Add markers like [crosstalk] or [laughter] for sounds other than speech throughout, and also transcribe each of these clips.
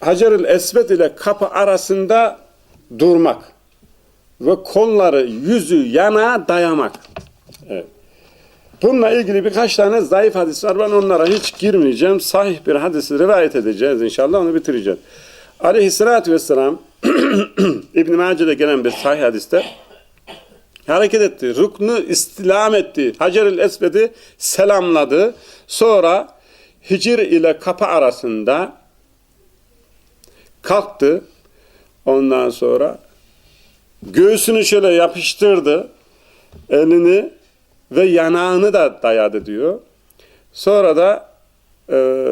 Hacerül Esved ile kapı arasında durmak ve kolları, yüzü yana dayamak. Evet. Bununla ilgili birkaç tane zayıf hadis var. Ben onlara hiç girmeyeceğim. Sahih bir hadisi rivayet edeceğiz inşallah. Onu bitireceğiz. Aleyhissalatü vesselam [clears throat] İbn-i Mace'de gelen bir sahih hadiste hareket etti. Ruknu istilam etti. Hacer-ül Esved'i selamladı. Sonra Hicr ile kapı arasında kalktı. Ondan sonra göğsünü şöyle yapıştırdı. Elini ve yanağını da dayadı diyor. Sonra da e,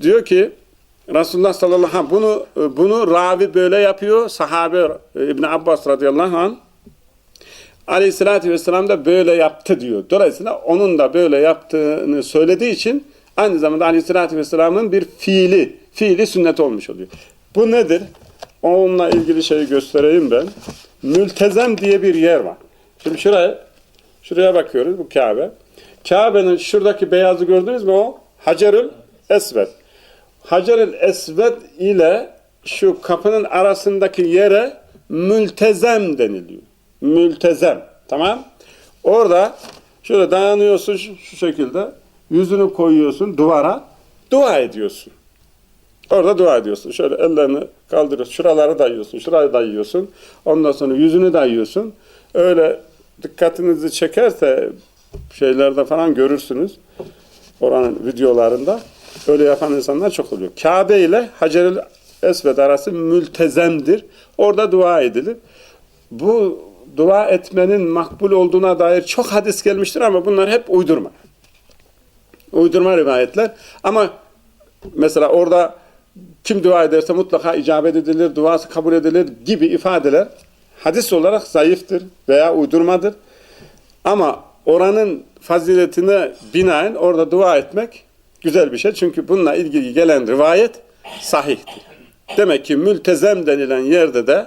diyor ki Resulullah sallallahu aleyhi ve sellem bunu bunu ravi böyle yapıyor. Sahabe e, İbn Abbas radıyallahu anh Aleyhissalatü vesselam da böyle yaptı diyor. Dolayısıyla onun da böyle yaptığını söylediği için aynı zamanda Aleyhissalatü vesselamın bir fiili, fiili sünnet olmuş oluyor. Bu nedir? Onunla ilgili şeyi göstereyim ben. Mültezem diye bir yer var. Şimdi şuraya şuraya bakıyoruz bu Kabe. Kabe'nin şuradaki beyazı gördünüz mü o? Hacerül Esved. Hacerül Esved ile şu kapının arasındaki yere mültezem deniliyor. Mültezem. Tamam? Orada şöyle dayanıyorsun şu, şekilde. Yüzünü koyuyorsun duvara. Dua ediyorsun. Orada dua ediyorsun. Şöyle ellerini kaldırıyorsun. Şuraları dayıyorsun. Şurayı dayıyorsun. Ondan sonra yüzünü dayıyorsun. Öyle dikkatinizi çekerse şeylerde falan görürsünüz. Oranın videolarında. Öyle yapan insanlar çok oluyor. Kabe ile Hacerül Esved arası mültezemdir. Orada dua edilir. Bu dua etmenin makbul olduğuna dair çok hadis gelmiştir ama bunlar hep uydurma. Uydurma rivayetler. Ama mesela orada kim dua ederse mutlaka icabet edilir, duası kabul edilir gibi ifadeler hadis olarak zayıftır veya uydurmadır. Ama oranın faziletine binaen orada dua etmek güzel bir şey. Çünkü bununla ilgili gelen rivayet sahihtir. Demek ki mültezem denilen yerde de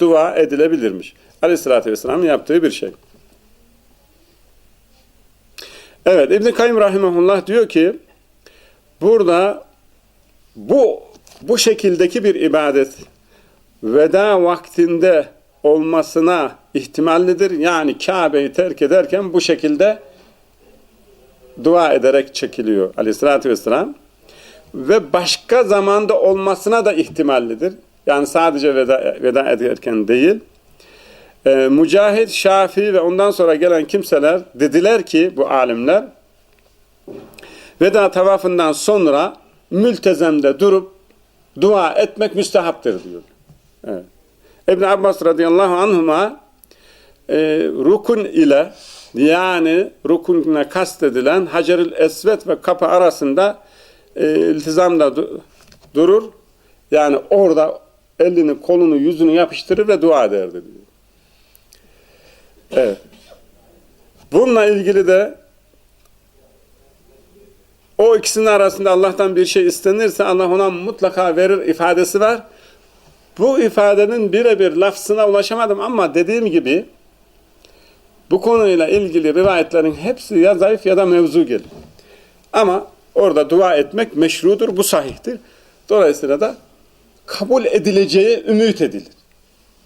dua edilebilirmiş. Aleyhissalatü vesselamın yaptığı bir şey. Evet İbn-i Kayyum Rahimahullah diyor ki burada bu bu şekildeki bir ibadet veda vaktinde olmasına ihtimallidir. Yani Kabe'yi terk ederken bu şekilde dua ederek çekiliyor aleyhissalatü vesselam. Ve başka zamanda olmasına da ihtimallidir. Yani sadece veda, veda ederken değil. Ee, Mücahit, Şafii ve ondan sonra gelen kimseler dediler ki bu alimler veda tavafından sonra mültezemde durup dua etmek müstehaptır diyor. Evet. İbn Abbas radıyallahu anhuma e, rukun ile yani rukunla kastedilen Hacerül Esvet ve kapı arasında e, iltizamda du durur. Yani orada elini, kolunu, yüzünü yapıştırır ve dua ederdi diyor. Evet. Bununla ilgili de o ikisinin arasında Allah'tan bir şey istenirse Allah ona mutlaka verir ifadesi var. Bu ifadenin birebir lafzına ulaşamadım ama dediğim gibi bu konuyla ilgili rivayetlerin hepsi ya zayıf ya da mevzu gelir. Ama orada dua etmek meşrudur, bu sahihtir. Dolayısıyla da kabul edileceği ümit edilir.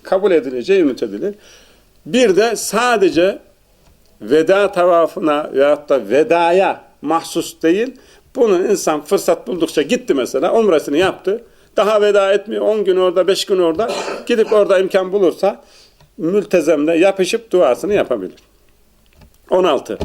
Kabul edileceği ümit edilir. Bir de sadece veda tavafına veyahut da vedaya mahsus değil. Bunu insan fırsat buldukça gitti mesela, umresini yaptı. Daha veda etmiyor, 10 gün orada, 5 gün orada. Gidip orada imkan bulursa mültezemle yapışıp duasını yapabilir. 16.